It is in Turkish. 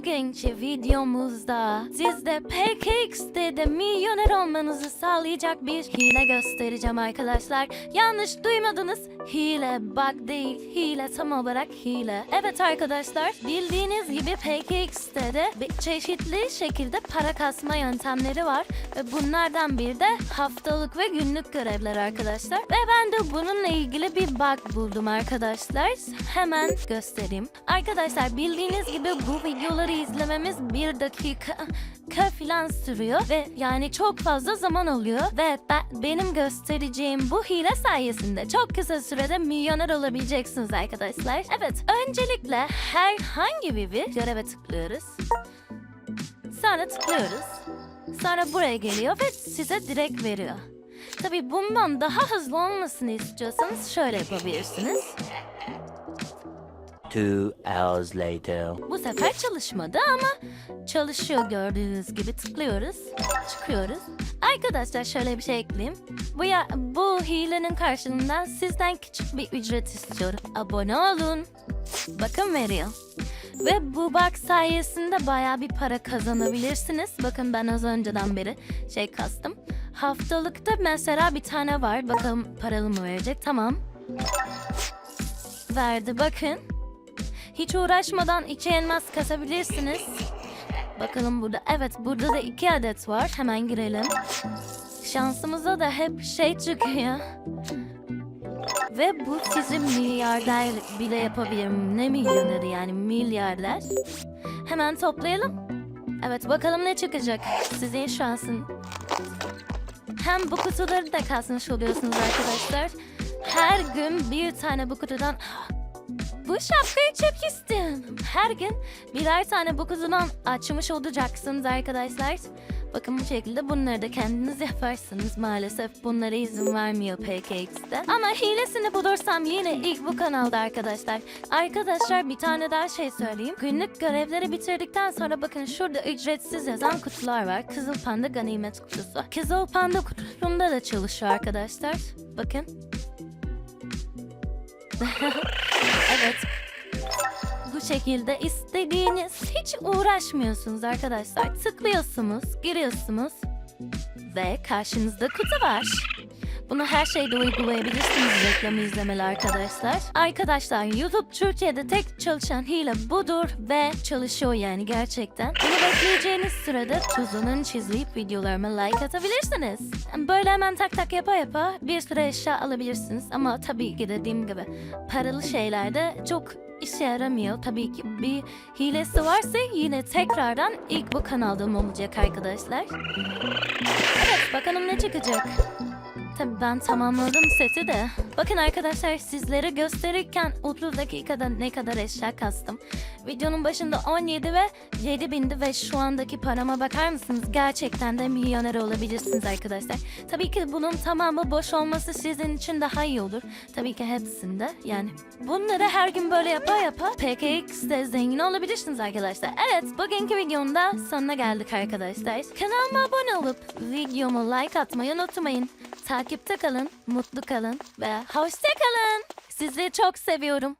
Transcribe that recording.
Bugünkü videomuzda sizde PKX'de de milyoner olmanızı sağlayacak bir hile göstereceğim arkadaşlar. Yanlış duymadınız. Hile bug değil. Hile tam olarak hile. Evet arkadaşlar bildiğiniz gibi PKX'de de çeşitli şekilde para kasma yöntemleri var. Ve bunlardan biri de haftalık ve günlük görevler arkadaşlar. Ve ben de bununla ilgili bir bug buldum arkadaşlar. Hemen göstereyim. Arkadaşlar bildiğiniz gibi bu videoları izlememiz bir dakika ka filan sürüyor ve yani çok fazla zaman alıyor ve ben, benim göstereceğim bu hile sayesinde çok kısa sürede milyoner olabileceksiniz arkadaşlar. Evet öncelikle herhangi bir, göreve tıklıyoruz. Sonra tıklıyoruz. Sonra buraya geliyor ve size direkt veriyor. Tabii bundan daha hızlı olmasını istiyorsanız şöyle yapabilirsiniz. Two hours later. Bu sefer çalışmadı ama çalışıyor gördüğünüz gibi tıklıyoruz, çıkıyoruz. Arkadaşlar şöyle bir şey ekleyeyim. Bu ya bu hilenin karşılığında sizden küçük bir ücret istiyorum. Abone olun. Bakın veriyor. Ve bu bak sayesinde baya bir para kazanabilirsiniz. Bakın ben az önceden beri şey kastım. Haftalıkta mesela bir tane var. Bakalım paralı mı verecek? Tamam. Verdi bakın. Hiç uğraşmadan iki elmas kasabilirsiniz. Bakalım burada. Evet burada da iki adet var. Hemen girelim. Şansımıza da hep şey çıkıyor. Ve bu sizi milyarder bile yapabilir. Ne milyoneri yani milyarder. Hemen toplayalım. Evet bakalım ne çıkacak. Sizin şansın. Hem bu kutuları da kasmış oluyorsunuz arkadaşlar. Her gün bir tane bu kutudan bu şapkayı çok istiyorum. Her gün birer tane bu kutudan açmış olacaksınız arkadaşlar. Bakın bu şekilde bunları da kendiniz yaparsınız. Maalesef bunlara izin vermiyor PKX'de. Ama hilesini bulursam yine ilk bu kanalda arkadaşlar. Arkadaşlar bir tane daha şey söyleyeyim. Günlük görevleri bitirdikten sonra bakın şurada ücretsiz yazan kutular var. Kızıl Panda Ganimet kutusu. Kızıl Panda kutusunda da çalışıyor arkadaşlar. Bakın. evet. Bu şekilde istediğiniz hiç uğraşmıyorsunuz arkadaşlar. Tıklıyorsunuz, giriyorsunuz ve karşınızda kutu var. Bunu her şeyde uygulayabilirsiniz reklamı izlemeli arkadaşlar. Arkadaşlar YouTube Türkiye'de tek çalışan hile budur ve çalışıyor yani gerçekten. Bunu bekleyeceğiniz sürede tuzunun çizilip videolarıma like atabilirsiniz. Böyle hemen tak tak yapa yapa bir sürü eşya alabilirsiniz. Ama tabii ki dediğim gibi paralı şeylerde çok işe yaramıyor. Tabii ki bir hilesi varsa yine tekrardan ilk bu kanalda olacak arkadaşlar. Evet bakalım ne çıkacak. Tabii ben tamamladım seti de. Bakın arkadaşlar sizlere gösterirken 30 dakikada ne kadar eşya kastım. Videonun başında 17 ve 7 bindi ve şu andaki parama bakar mısınız? Gerçekten de milyoner olabilirsiniz arkadaşlar. Tabii ki bunun tamamı boş olması sizin için daha iyi olur. Tabii ki hepsinde yani. Bunları her gün böyle yapa yapa PKX'de zengin olabilirsiniz arkadaşlar. Evet bugünkü videonun da sonuna geldik arkadaşlar. Kanalıma abone olup videomu like atmayı unutmayın. Takipte kalın, mutlu kalın ve hoşça kalın. Sizi çok seviyorum.